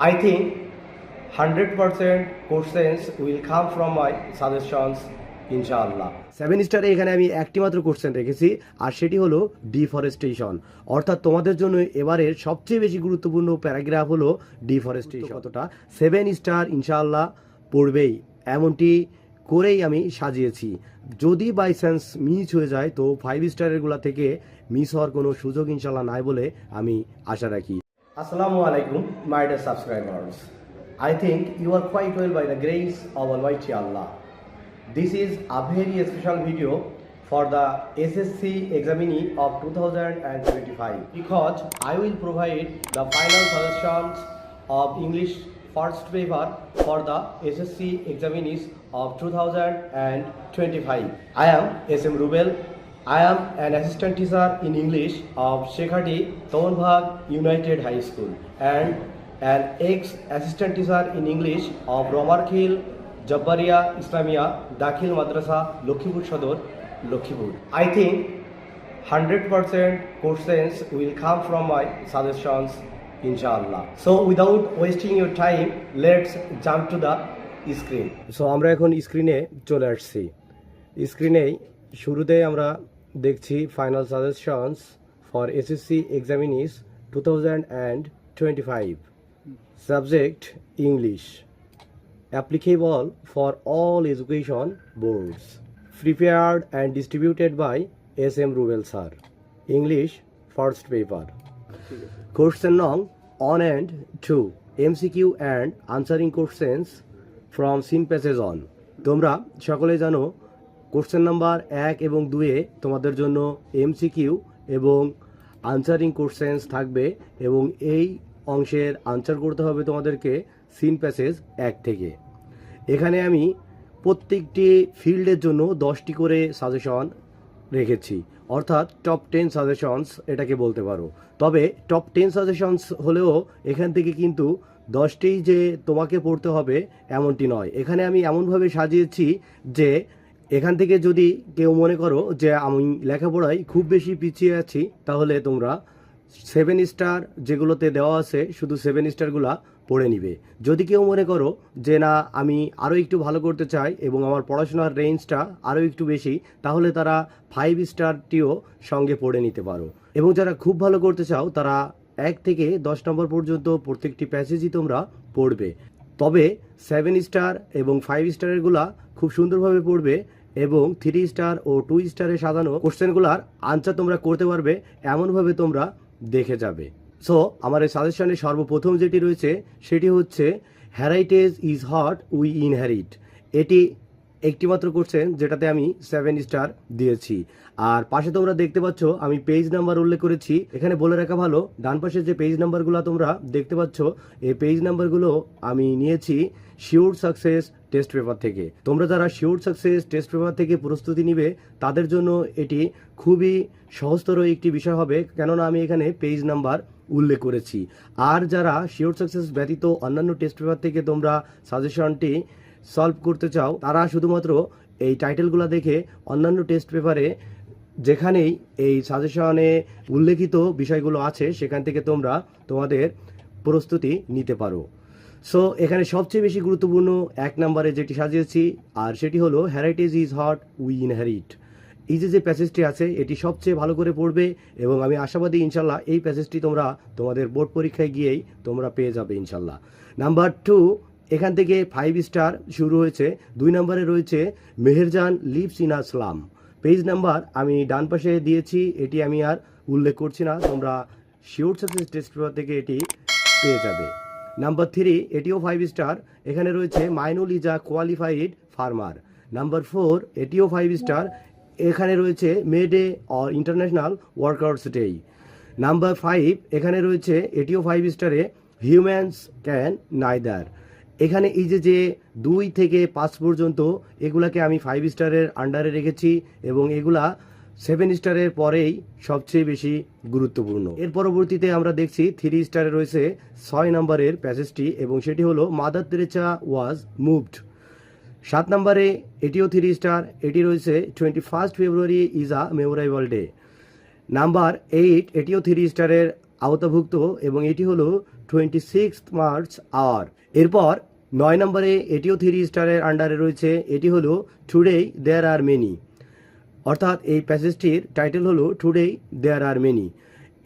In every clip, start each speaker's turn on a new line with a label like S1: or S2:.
S1: I think 100% questions will come from my suggestions, inshallah.
S2: Seven স্টারে এখানে আমি একটি মাত্র কোশ্চেন রেখেছি আর সেটি হলো ডিফরেস্টেশন অর্থাৎ তোমাদের জন্য এবারের সবচেয়ে বেশি গুরুত্বপূর্ণ প্যারাগ্রাফ হলো ডিফরেস্টেশন কতটা সেভেন স্টার ইনশাআল্লাহ পড়বেই এমনটি করেই আমি সাজিয়েছি। যদি বাই চান্স মিস হয়ে যায় তো ফাইভ স্টারেরগুলা থেকে মিস হওয়ার কোনো সুযোগ ইনশাল্লাহ নাই বলে আমি আশা রাখি।
S1: Assalamu alaikum, my dear subscribers. I think you are quite well by the grace of Almighty Allah. This is a very special video for the SSC examinee of 2025 because I will provide the final suggestions of English first paper for the SSC examinees of 2025. I am SM Rubel I am an assistant teacher in English of শেখাটি তোমরভাগ United High School and an ex assistant teacher in English of Ramarkhil Jabbaria Islamia Dakhil madrasa Lakshmipur Sadar Lakshmipur I think hundred percent questions will come from my suggestions ইনশাআল্লাহ so without wasting your time let's jump to the screen
S2: so আমরা এখন স্ক্রিনে চলে আসছি। স্ক্রিনেই শুরুতেই আমরা দেখছি final suggestions for SSC examinees two thousand and twenty five subject English applicable for all education boards prepared and distributed by S M Rubel sir English first paper Question nong on and 2 MCQ and answering questions from seen passage one তোমরা সকলে জানো question number এক এবং দুয়ে তোমাদের জন্য MCQ এবং answering questions থাকবে এবং এই অংশের আনসার করতে হবে তোমাদেরকে সিন প্যাসেজ এক থেকে। এখানে আমি প্রত্যেকটি ফিল্ডের জন্য দশটি করে সাজেশন রেখেছি। অর্থাৎ টপ টেন সাজেশনস এটাকে বলতে পারো। তবে টপ টেন সাজেশনস হলেও এখান থেকে কিন্তু দশটি যে তোমাকে পড়তে হবে এমনটি নয়। এখানে আমি এমনভাবে সাজিয়েছি যে এখান থেকে যদি কেউ মনে করো যে আমি লেখাপড়ায় খুব বেশি পিছিয়ে আছি, তাহলে তোমরা সেভেন স্টার যেগুলোতে দেওয়া আছে, শুধু সেভেন স্টারগুলা পড়ে নিবে। যদি কেউ মনে করো যে না, আমি আরও একটু ভালো করতে চাই এবং আমার পড়াশোনার রেঞ্জটা আরও একটু বেশি, তাহলে তারা ফাইভ স্টারটিও সঙ্গে পড়ে নিতে পারো। এবং যারা খুব ভালো করতে চাও, তারা এক থেকে দশ নম্বর পর্যন্ত প্রত্যেকটি প্যাসেজই তোমরা পড়বে। তবে সেভেন স্টার এবং ফাইভ স্টারেরগুলা খুব সুন্দরভাবে পড়বে এবং থ্রি স্টার ও টু স্টারে সাজানো কোশ্চেনগুলার আনসার তোমরা করতে পারবে, এমনভাবে তোমরা দেখে যাবে। সো আমার এই সাজেশনে সর্বপ্রথম যেটি রয়েছে, সেটি হচ্ছে heritage is what we inherit এটি একটিমাত্র কোশ্চেন যেটাতে আমি সেভেন স্টার দিয়েছি। আর পাশে তোমরা দেখতে পাচ্ছ, আমি পেজ নাম্বার উল্লেখ করেছি। এখানে বলে রাখা ভালো, ডান পাশে যে পেজ নাম্বারগুলো তোমরা দেখতে পাচ্ছ, এই পেজ নাম্বারগুলো আমি নিয়েছি। শিওর সাকসেস টেস্ট পেপার থেকে। তোমরা যারা শিওর সাকসেস টেস্ট পেপার থেকে প্রস্তুতি নিবে, তাদের জন্য এটি খুবই সহজতর একটি বিষয় হবে, কেননা আমি এখানে পেজ নাম্বার উল্লেখ করেছি। আর যারা শিওর সাকসেস ব্যতীত অন্যান্য টেস্ট পেপার থেকে তোমরা সাজেশনটি সলভ করতে চাও, তারা শুধুমাত্র এই টাইটেলগুলো দেখে অন্যান্য টেস্ট পেপারে যেখানেই এই সাজেশনে উল্লেখিত বিষয়গুলো আছে, সেখান থেকে তোমরা তোমাদের প্রস্তুতি নিতে পারো। সো এখানে সবচেয়ে বেশি গুরুত্বপূর্ণ এক নম্বরে যেটি সাজিয়েছি, আর সেটি হলো heritage is what we inherit এই যে যে প্যাসেজটি আছে, এটি সবচেয়ে ভালো করে পড়বে, এবং আমি আশাবাদী, ইনশাল্লাহ, এই প্যাসেজটি তোমরা তোমাদের বোর্ড পরীক্ষায় গিয়েই তোমরা পেয়ে যাবে, ইনশাল্লাহ। নাম্বার টু এখান থেকে ফাইভ স্টার শুরু হয়েছে। দুই নম্বরে রয়েছে Meherjan lives in a slum page number আমি ডান পাশে দিয়েছি, এটি আমি আর উল্লেখ করছি না, তোমরা শিওর সাকসেস টেস্ট পেপার থেকে এটি পেয়ে যাবে। নাম্বার থ্রি এটিও ফাইভ স্টার এখানে রয়েছে Mainul is a qualified farmer. Number four এটিও ফাইভ স্টার এখানে রয়েছে May day or international workouts day. Number five এখানে রয়েছে এটিও ফাইভ স্টারে হিউম্যানস ক্যান নাইদার। এখানে এই যে যে দুই থেকে পাঁচ পর্যন্ত এগুলাকে আমি ফাইভ স্টারের আন্ডারে রেখেছি এবং এগুলা সেভেন স্টারের পরেই সবচেয়ে বেশি গুরুত্বপূর্ণ। এর পরবর্তীতে আমরা দেখছি থ্রি স্টারে রয়েছে ছয় নম্বরের প্যাসেজটি এবং সেটি হলো মাদার তেরেচা ওয়াজ মুভড। সাত নম্বরে এটিও থ্রি স্টার, এটি রয়েছে twenty first February is a memorable day number eight এটিও থ্রি স্টারের আওতাভুক্ত এবং এটি হলো টোয়েন্টি সিক্স মার্চ আওয়ার এরপর নয় নম্বরে এটিও থ্রি স্টারের আন্ডারে রয়েছে, এটি হলো টুডে দেয়ার আর মেনি অর্থাৎ এই প্যাসেজটির টাইটেল হলো টুডে দেয়ার আর মেনি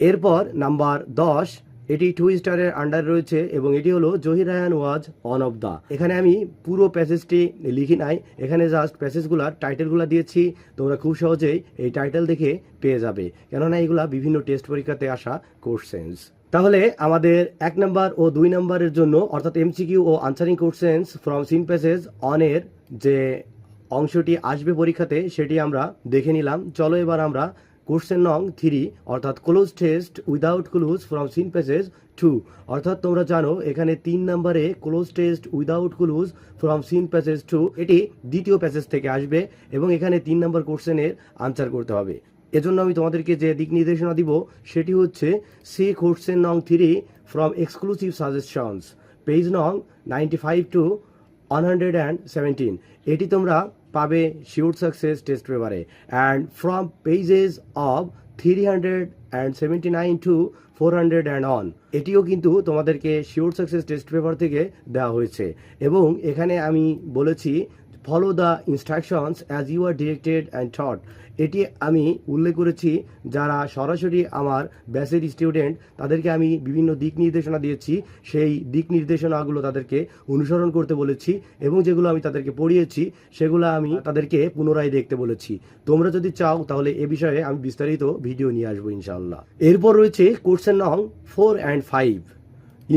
S2: এরপর নাম্বার দশ, এটি টু স্টারের আন্ডার রয়েছে এবং এটি হলো Zahir Raihan was one of the এখানে আমি পুরো প্যাসেজটি লিখি নাই, এখানে জাস্ট প্যাসেজগুলার টাইটেলগুলো দিয়েছি, তোমরা খুব সহজেই এই টাইটেল দেখে পেয়ে যাবে। কেননা এগুলা বিভিন্ন টেস্ট পরীক্ষাতে আসা কোশ্চেন্স তাহলে আমাদের এক নাম্বার ও দুই নাম্বারের জন্য অর্থাৎ MCQ O answering questions from seen passage অনের যে অংশটি আসবে পরীক্ষাতে সেটি আমরা দেখে নিলাম। চলো এবার আমরা কোশ্চেন নং থ্রি, অর্থাৎ cloze test without clues from seen passage two অর্থাৎ তোমরা জানো, এখানে তিন নম্বরে cloze test without clues from seen passage two এটি দ্বিতীয় প্যাসেজ থেকে আসবে এবং এখানে তিন নম্বর কোশ্চেনের আনসার করতে হবে। এজন্য আমি তোমাদেরকে যে দিক নির্দেশনা দিব, সেটি হচ্ছে সি কোশ্চেন নং three from exclusive suggestions page নং ninety five to one hundred and seventeen এটি তোমরা পাবে শিওর সাকসেস টেস্ট পেপারে and from pages of three hundred and seventy nine to four hundred and on এটিও কিন্তু তোমাদেরকে শিওর সাকসেস টেস্ট পেপার থেকে দেওয়া হয়েছে। এবং এখানে আমি বলেছি follow the instructions as you are directed and thought এটি আমি উল্লেখ করেছি যারা সরাসরি আমার ব্যাচের স্টুডেন্ট তাদেরকে আমি বিভিন্ন দিক নির্দেশনা দিয়েছি। সেই দিক নির্দেশনাগুলো তাদেরকে অনুসরণ করতে বলেছি এবং যেগুলো আমি তাদেরকে পড়িয়েছি, সেগুলো আমি তাদেরকে পুনরায় দেখতে বলেছি। তোমরা যদি চাও, তাহলে এ বিষয়ে আমি বিস্তারিত ভিডিও নিয়ে আসব ইনশাল্লাহ এরপর রয়েছে কোর্সের নং four and five.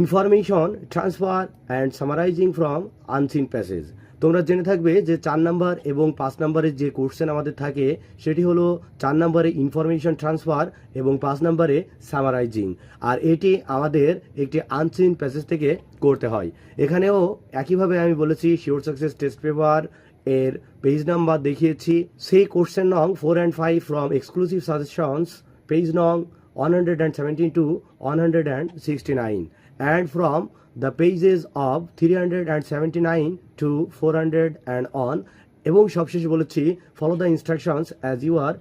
S2: Information, transfer and summarising from unseen passage. তোমরা জেনে থাকবে যে চার নাম্বার এবং পাঁচ নাম্বারের যে কোশ্চেন আমাদের থাকে, সেটি হলো চার নাম্বারে ইনফরমেশন ট্রান্সফার এবং পাঁচ নাম্বারে সামারাইজিং আর এটি আমাদের একটি আনসিন প্যাসেজ থেকে করতে হয়। এখানেও একইভাবে আমি বলেছি শিওর সাকসেস টেস্ট পেপার এর পেজ নাম্বার দেখিয়েছি। সেই কোশ্চেন নং four and five from exclusive suggestions page নং one hundred and seventeen to one hundred and sixty nine and from the pages of three hundred and seventy of 379 to 400 and on. এবং সবশেষে বলেছি follow the instructions as you are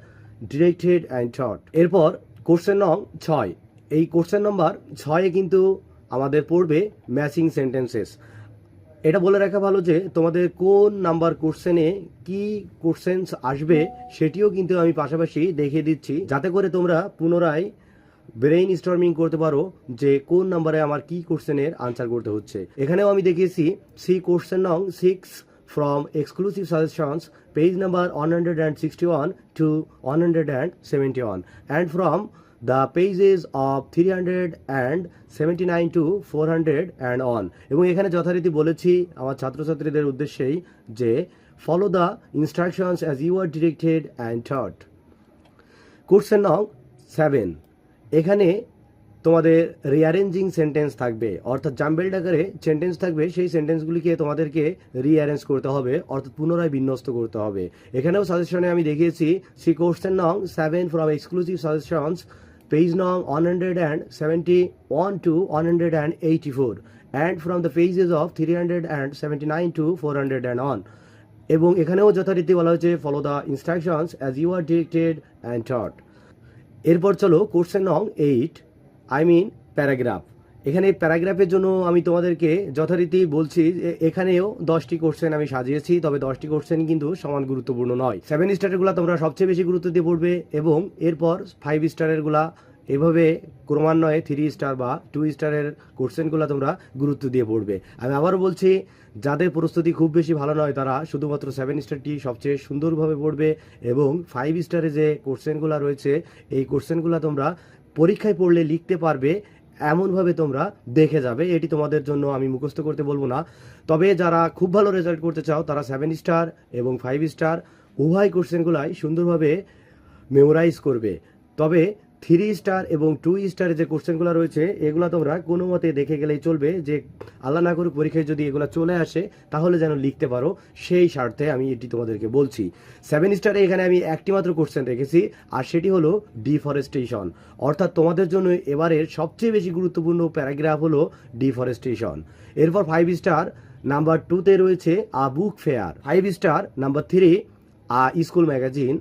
S2: directed and thought এরপর question নং ছয়। এই question number ছয়ে কিন্তু আমাদের পড়বে ম্যাচিং সেন্টেন্সেস এটা বলে রাখা ভালো যে, তোমাদের কোন নাম্বার কোশ্চেনে কি কোশ্চেন্স আসবে, সেটিও কিন্তু আমি পাশাপাশি দেখিয়ে দিচ্ছি। যাতে করে তোমরা পুনরায় ব্রেইন স্টর্মিং করতে পারো যে কোন নাম্বারে আমার কি কোশ্চেনের আনসার করতে হচ্ছে। এখানেও আমি দেখিয়েছি সি কোশ্চেন নং six from exclusive suggestions page number one hundred and sixty one to one hundred and seventy one and from the pages of three hundred and seventy nine to four hundred and on এবং এখানে যথারীতি বলেছি আমার ছাত্রছাত্রীদের উদ্দেশ্যেই যে follow the instructions as you are directed and thought question নং seven এখানে তোমাদের রিঅ্যারেঞ্জিং সেন্টেন্স থাকবে। অর্থাৎ জাম্বেল ডাকারে সেন্টেন্স থাকবে, সেই সেন্টেন্সগুলিকে তোমাদেরকে রিঅ্যারেঞ্জ করতে হবে, অর্থাৎ পুনরায় বিন্যস্ত করতে হবে। এখানেও সাজেশনে আমি দেখিয়েছি, সি কোশ্চেন নং seven from exclusive suggestions page নং one hundred and seventy one to one hundred and eighty four and from the pages of three hundred and seventy nine to four hundred and on এবং এখানেও যথারীতি বলা হয়েছে follow the instructions as you are directed and thought এরপর চলো question নং eight I mean paragraph এখানে প্যারাগ্রাফের জন্য আমি তোমাদেরকে যথারীতি বলছি যে এখানেও দশটি কোশ্চেন আমি সাজিয়েছি, তবে দশটি কোশ্চেন কিন্তু সমান গুরুত্বপূর্ণ নয়। সেভেন স্টারেরগুলো তোমরা সবচেয়ে বেশি গুরুত্ব দিয়ে পড়বে এবং এরপর ফাইভ স্টারেরগুলা এভাবে ক্রমান্বয়ে থ্রি স্টার বা টু স্টারের কোশ্চেনগুলো তোমরা গুরুত্ব দিয়ে পড়বে। আমি আবারও বলছি, যাদের প্রস্তুতি খুব বেশি ভালো নয়, তারা শুধুমাত্র সেভেন স্টারটি সবচেয়ে সুন্দরভাবে পড়বে এবং ফাইভ স্টারে যে কোশ্চেনগুলো রয়েছে, এই কোশ্চেনগুলো তোমরা পরীক্ষায় পড়লে লিখতে পারবে, এমনভাবে তোমরা দেখে যাবে। এটি তোমাদের জন্য আমি মুখস্থ করতে বলব না। তবে যারা খুব ভালো রেজাল্ট করতে চাও, তারা সেভেন স্টার এবং ফাইভ স্টার উভয় কোশ্চেনগুলাই সুন্দরভাবে মেমোরাইজ করবে। তবে থ্রি স্টার এবং টু স্টারের যে কোশ্চেনগুলো রয়েছে, এগুলো তোমরা কোনো মতে দেখে গেলেই চলবে যে আল্লাহ না পরীক্ষায় যদি এগুলো চলে আসে, তাহলে যেন লিখতে পারো। সেই স্বার্থে আমি এটি তোমাদেরকে বলছি। সেভেন স্টারে এখানে আমি একটি মাত্র কোশ্চেন রেখেছি, আর সেটি হলো ডিফরেস্টেশন। অর্থাৎ তোমাদের জন্য এবারের সবচেয়ে বেশি গুরুত্বপূর্ণ প্যারাগ্রাফ হলো ডিফরেস্টেশন। এরপর ফাইভ স্টার নাম্বার টুতে রয়েছে a book fair. Five star number three a school magazine.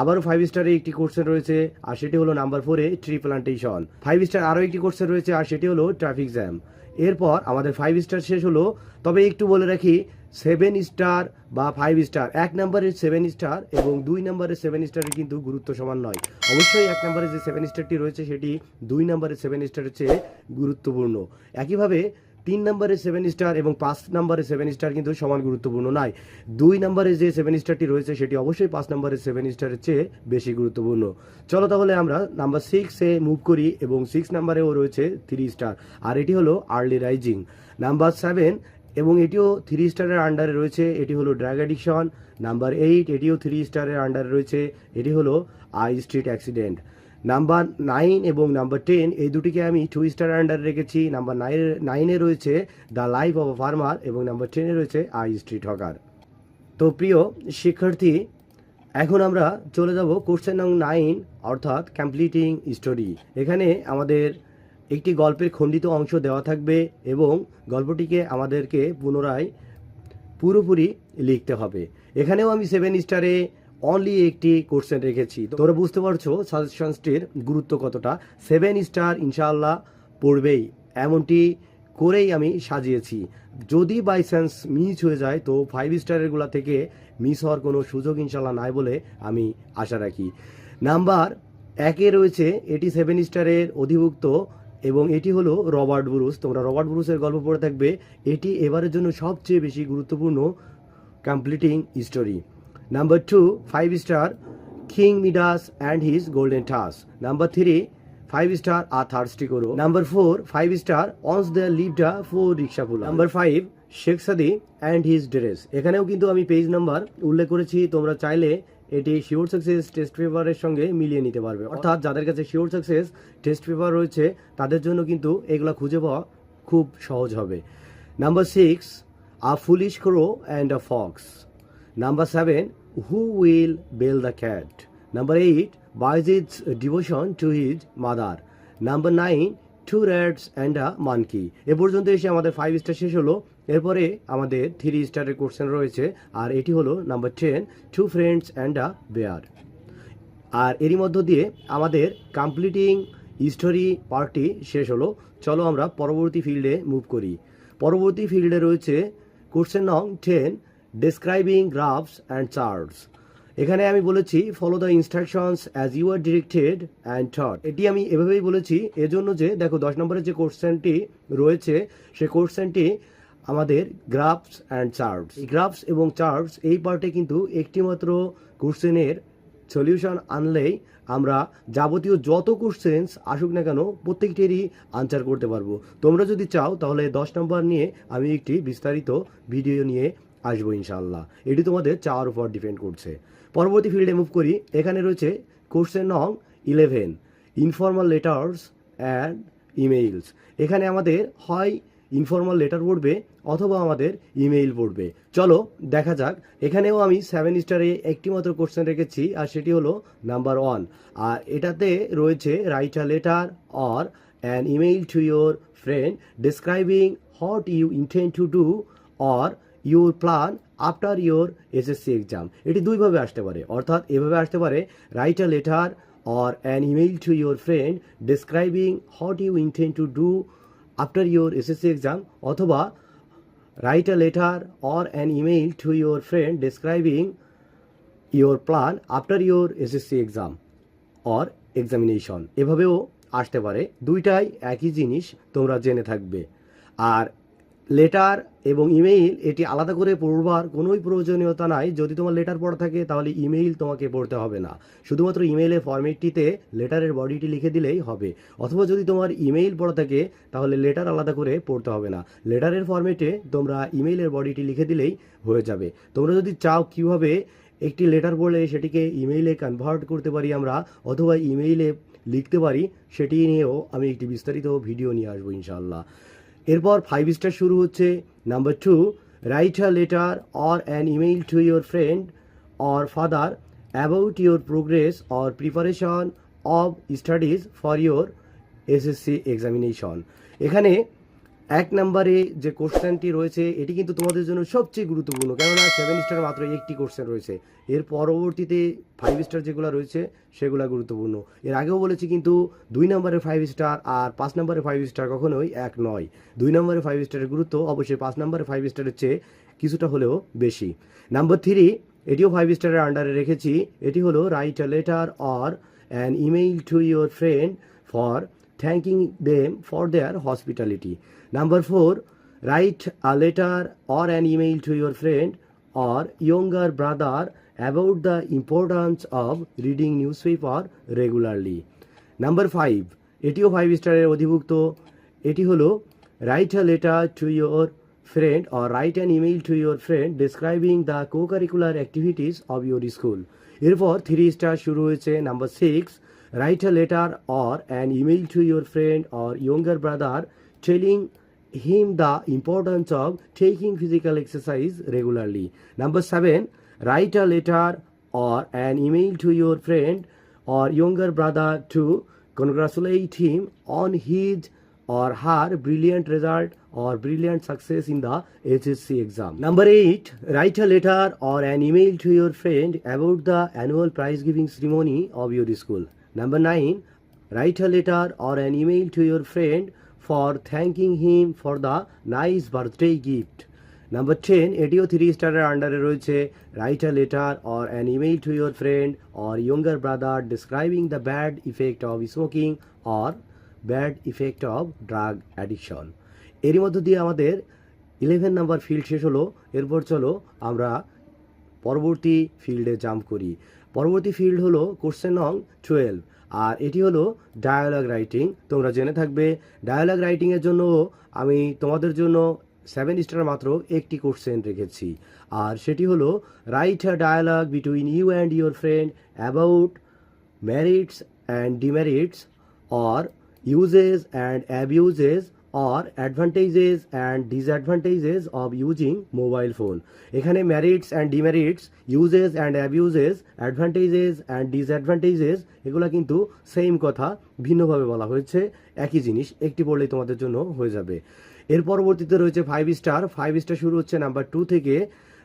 S2: আবারও ফাইভ স্টারে একটি কোর্সে রয়েছে, আর সেটি হলো নাম্বার ফোরে ট্রি প্লান্টেশন ফাইভ স্টার আরও একটি কোর্সে রয়েছে, আর সেটি হলো ট্রাফিক জ্যাম এরপর আমাদের ফাইভ স্টার শেষ হলো, তবে একটু বলে রাখি সেভেন স্টার বা ফাইভ স্টার এক নম্বরের সেভেন স্টার এবং দুই নম্বরের সেভেন স্টারের কিন্তু গুরুত্ব সমান নয়। অবশ্যই এক নম্বরে যে সেভেন স্টারটি রয়েছে, সেটি দুই নম্বরের সেভেন স্টারের চেয়ে গুরুত্বপূর্ণ। একইভাবে তিন নম্বরের সেভেন স্টার এবং পাঁচ নম্বরের সেভেন স্টার কিন্তু সমান গুরুত্বপূর্ণ নয় দুই নম্বরে যে সেভেন স্টারটি রয়েছে, সেটি অবশ্যই পাঁচ নম্বরের সেভেন স্টারের চেয়ে বেশি গুরুত্বপূর্ণ। চলো তাহলে আমরা নাম্বার সিক্সে মুভ করি এবং সিক্স নাম্বারেও রয়েছে থ্রি স্টার আর এটি হলো আর্লি রাইজিং নাম্বার সেভেন এবং এটিও থ্রি স্টারের আন্ডারে রয়েছে, এটি হলো ড্রাগ অ্যাডিকশন নাম্বার এইট এটিও থ্রি স্টারের আন্ডারে রয়েছে, এটি হলো a street accident number nine এবং নাম্বার টেন এই দুটিকে আমি টু স্টার আন্ডারে রেখেছি। নাম্বার নাইন নাইনে রয়েছে দ্য লাইফ অফ ফার্মার এবং নাম্বার টেনে রয়েছে আই স্ট্রিট হকার তো প্রিয় শিক্ষার্থী, এখন আমরা চলে যাব কোশ্চেন নং নাইন অর্থাৎ কমপ্লিটিং স্টোরি এখানে আমাদের একটি গল্পের খণ্ডিত অংশ দেওয়া থাকবে এবং গল্পটিকে আমাদেরকে পুনরায় পুরোপুরি লিখতে হবে। এখানেও আমি সেভেন স্টারে অনলি একটি কোশ্চেন রেখেছি। তোমরা বুঝতে পারছ সাজেশনসটির গুরুত্ব কতটা? সেভেন স্টার ইনশাআল্লাহ পড়বেই। এমনটি করেই আমি সাজিয়েছি। যদি বাই চান্স মিস হয়ে যায়, তো ফাইভ স্টারেরগুলা থেকে মিস হওয়ার কোনো সুযোগ ইনশাল্লাহ নাই বলে আমি আশা রাখি। নাম্বার একে রয়েছে, এটি সেভেন স্টারের অধিভুক্ত এবং এটি হলো রবার্ট ব্রুস। তোমরা রবার্ট ব্রুসের গল্প পড়ে থাকবে। এটি এবারের জন্য সবচেয়ে বেশি গুরুত্বপূর্ণ completing story number two five star King Midas and his golden touch number three five star a thirsty crow number four five star once the lived a poor rickshaw puller number five Sheikh Saadi and his dress এখানেও কিন্তু আমি page number উল্লেখ করেছি তোমরা চাইলে এটি sure success test পেপারের সঙ্গে মিলিয়ে নিতে পারবে। অর্থাৎ যাদের কাছে শিওর সাকসেস টেস্ট পেপার রয়েছে তাদের জন্য কিন্তু এগুলা খুঁজে পাওয়া খুব সহজ হবে। Number six a foolish crow and a fox Number seven, who will bail the cat? Number eight, Bayezid's devotion to his mother. Number nine, two rats and a monkey. এ পর্যন্ত এসে আমাদের ফাইভ স্টার শেষ হলো এরপরে আমাদের three স্টারের question রয়েছে আর এটি হলো number ten two friends and a bear আর এরই মধ্য দিয়ে আমাদের কমপ্লিটিং স্টোরি পার্টটি শেষ হলো চলো আমরা পরবর্তী ফিল্ডে মুভ করি পরবর্তী ফিল্ডে রয়েছে কোশ্চেন নং ten describing graphs and charts এখানে আমি বলেছি follow the instructions as you are directed and thought এটি আমি এভাবেই বলেছি, এজন্য যে, দেখো, দশ নম্বরের যে কোশ্চেনটি রয়েছে, সে কোশ্চেনটি আমাদের গ্রাফস অ্যান্ড চার্টস এই গ্রাফস এবং চার্টস এই পার্টে কিন্তু একটিমাত্র কোশ্চেনের সলিউশন আনলেই আমরা যাবতীয় যত কোশ্চেন্স আসুক না কেন, প্রত্যেকটিরই আনসার করতে পারব। তোমরা যদি চাও, তাহলে দশ নম্বর নিয়ে আমি একটি বিস্তারিত ভিডিও নিয়ে আসব ইনশাল্লাহ এটি তোমাদের চাওয়ার উপর ডিপেন্ড করছে। পরবর্তী ফিল্ডে মুভ করি। এখানে রয়েছে কোশ্চেন নং eleven informal letters and emails এখানে আমাদের হয় ইনফর্মাল লেটার পড়বে অথবা আমাদের ইমেইল পড়বে। চলো দেখা যাক। এখানেও আমি সেভেন স্টারে একটি মাত্র কোশ্চেন রেখেছি আর সেটি হলো নাম্বার ওয়ান আর এটাতে রয়েছে write a letter or an email to your friend describing what you intend to do or your plan after your SSC exam এটি দুইভাবে আসতে পারে। অর্থাৎ এভাবে আসতে পারে write a letter or an email to your friend describing what you intend to do after your SSC exam অথবা write a letter or an email to your friend describing your plan after your SSC exam or examination এভাবেও আসতে পারে। দুইটাই একই জিনিস তোমরা জেনে থাকবে। আর লেটার এবং ইমেইল, এটি আলাদা করে পড়বার কোনোই প্রয়োজনীয়তা নাই। যদি তোমার লেটার পড়া থাকে, তাহলে ইমেইল তোমাকে পড়তে হবে না। শুধুমাত্র ইমেইলের ফরম্যাটটিতে লেটারের বডিটি লিখে দিলেই হবে। অথবা যদি তোমার ইমেইল পড়া থাকে, তাহলে লেটার আলাদা করে পড়তে হবে না। লেটারের ফরম্যাটে তোমরা ইমেইলের বডিটি লিখে দিলেই হয়ে যাবে। তোমরা যদি চাও কীভাবে একটি লেটার পড়লে সেটিকে ইমেইলে কনভার্ট করতে পারি আমরা, অথবা ইমেইলে লিখতে পারি, সেটি নিয়েও আমি একটি বিস্তারিত ভিডিও নিয়ে আসব ইনশাআল্লাহ। এরপর ফাইভ স্টার শুরু হচ্ছে। Number two write a letter or an email to your friend or father about your progress or preparation of studies for your SSC examination এখানে এক নম্বরে যে কোশ্চেনটি রয়েছে, এটি কিন্তু তোমাদের জন্য সবচেয়ে গুরুত্বপূর্ণ। কেননা সেভেন স্টার মাত্র একটি কোশ্চেন রয়েছে। এর পরবর্তীতে ফাইভ স্টার যেগুলো রয়েছে, সেগুলো গুরুত্বপূর্ণ। এর আগেও বলেছি কিন্তু দুই নম্বরে ফাইভ স্টার আর পাঁচ নম্বরে ফাইভ স্টার কখনোই এক নয়। দুই নম্বরে ফাইভ স্টারের গুরুত্ব অবশ্যই পাঁচ নম্বরে ফাইভ স্টারের চেয়ে কিছুটা হলেও বেশি। নাম্বার থ্রি এটিও ফাইভ স্টারের আন্ডারে রেখেছি। এটি হলো write a letter or an email to your friend for thanking them for their their hospitality. Number four, write a letter or an email to your friend or younger brother about the importance of reading newspaper regularly. Number five এটিও five স্টারের অধিভুক্ত এটি হলো write a letter to your friend or write an email to your friend describing the co curricular activities of your school এরপর three star শুরু হয়েছে number six write a letter or an email to your friend or younger brother telling him the importance of taking physical exercise regularly. Number seven, write a letter or an email to your friend or younger brother to congratulate him on his or her brilliant result or brilliant success in the HSC exam. Number 8. Write a letter or an email to your friend about the annual prize giving ceremony of your school. Number 9. Write a letter or an email to your friend for thanking him for the nice birthday gift. Number ten এটিও three স্টারের আন্ডারে রয়েছে write a letter or an email to your friend or younger brother describing the bad effect of smoking or bad effect of drug addiction এরই মধ্য দিয়ে আমাদের eleven number field শেষ হলো, এরপর চলো আমরা পরবর্তী ফিল্ডে জাম্প করি। পরবর্তী ফিল্ড হলো কোশ্চেন নং টুয়েলভ আর এটি হলো ডায়ালগ রাইটিং তোমরা জেনে থাকবে ডায়ালগ রাইটিংয়ের জন্য আমি তোমাদের জন্য সেভেন স্টার মাত্র একটি কোশ্চেন রেখেছি। আর সেটি হলো write a dialogue between you and your friend about merits and demerits or uses and abuses or advantages and disadvantages of using mobile phone. এখানে merits and demerits, uses and abuses, advantages and disadvantages, এগুলো কিন্তু same কথা, ভিন্নভাবে বলা হয়েছে। একই জিনিস, একটি পড়লেই তোমাদের জন্য হয়ে যাবে। এর পরবর্তীতে রয়েছে ফাইভ স্টার ফাইভ স্টার শুরু হচ্ছে নাম্বার টু থেকে।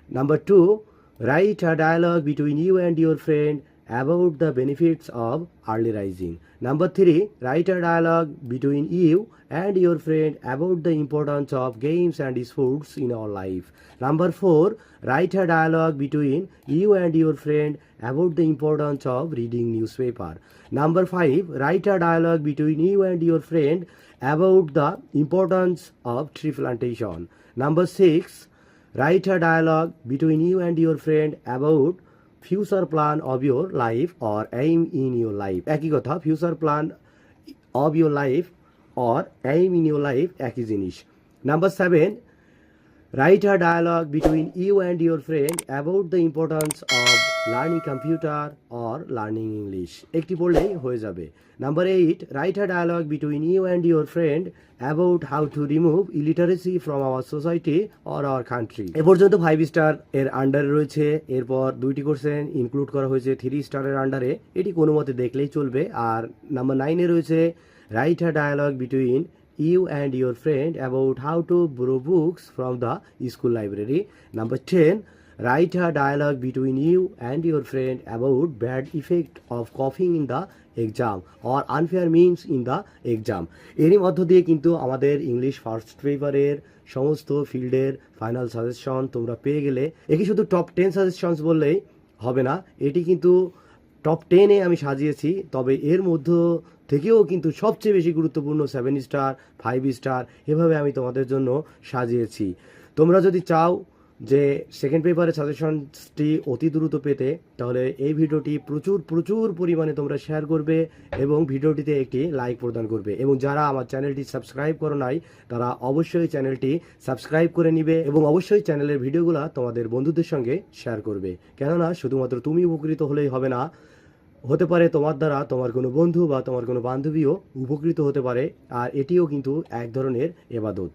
S2: Number two write a dialogue between you and your friend about the benefits of early rising. Number three, write a dialogue between you and your friend about the importance of games and sports in our life. Number four, write a dialogue between you and your friend about the importance of reading newspaper. Number five, write a dialogue between you and your friend about the importance of tree plantation. Number six, write a dialogue between you and your friend about future plan of your life or aim in your life একই কথা future plan of your life or aim in your life একই জিনিস। Number seven write a dialogue between you and your friend about the importance of learning computer or learning English একটি পড়লেই হয়ে যাবে। Number eight write a dialogue between you and your friend about how to remove illiteracy from our society or our country এ পর্যন্ত five star এর আন্ডারে রয়েছে। এরপর দুইটি কোর্সেন ইনক্লুড করা হয়েছে থ্রি স্টারের আন্ডারে এটি কোনো মতে দেখলেই চলবে। আর নাম্বার নাইনে রয়েছে write a dialogue between you and your friend about how to borrow books from the school library. Number 10, write a dialogue between you and your friend about bad effect of coughing in the exam or unfair means in the exam. এরই মধ্য দিয়ে কিন্তু আমাদের English first পেপারের সমস্ত ফিল্ডের final suggestion তোমরা পেয়ে গেলে একে শুধু টপ টেন সাজেশনস বললেই হবে না এটি কিন্তু টপ টেনে আমি সাজিয়েছি তবে এর মধ্য থেকেও কিন্তু সবচেয়ে বেশি গুরুত্বপূর্ণ সেভেন স্টার ফাইভ স্টার এভাবে আমি তোমাদের জন্য সাজিয়েছি। তোমরা যদি চাও যে সেকেন্ড পেপারের সাজেশনসটি অতি দ্রুত পেতে, তাহলে এই ভিডিওটি প্রচুর প্রচুর পরিমাণে তোমরা শেয়ার করবে এবং ভিডিওটিতে একটি লাইক প্রদান করবে। এবং যারা আমার চ্যানেলটি সাবস্ক্রাইব করো নাই, তারা অবশ্যই চ্যানেলটি সাবস্ক্রাইব করে নিবে এবং অবশ্যই চ্যানেলের ভিডিওগুলো তোমাদের বন্ধুদের সঙ্গে শেয়ার করবে। কেননা, শুধুমাত্র তুমি উপকৃত হলেই হবে না হতে পারে তোমার দ্বারা, তোমার কোনো বন্ধু বা তোমার কোনো বান্ধবীও উপকৃত হতে পারে, আর এটিও কিন্তু এক ধরনের এবাদত।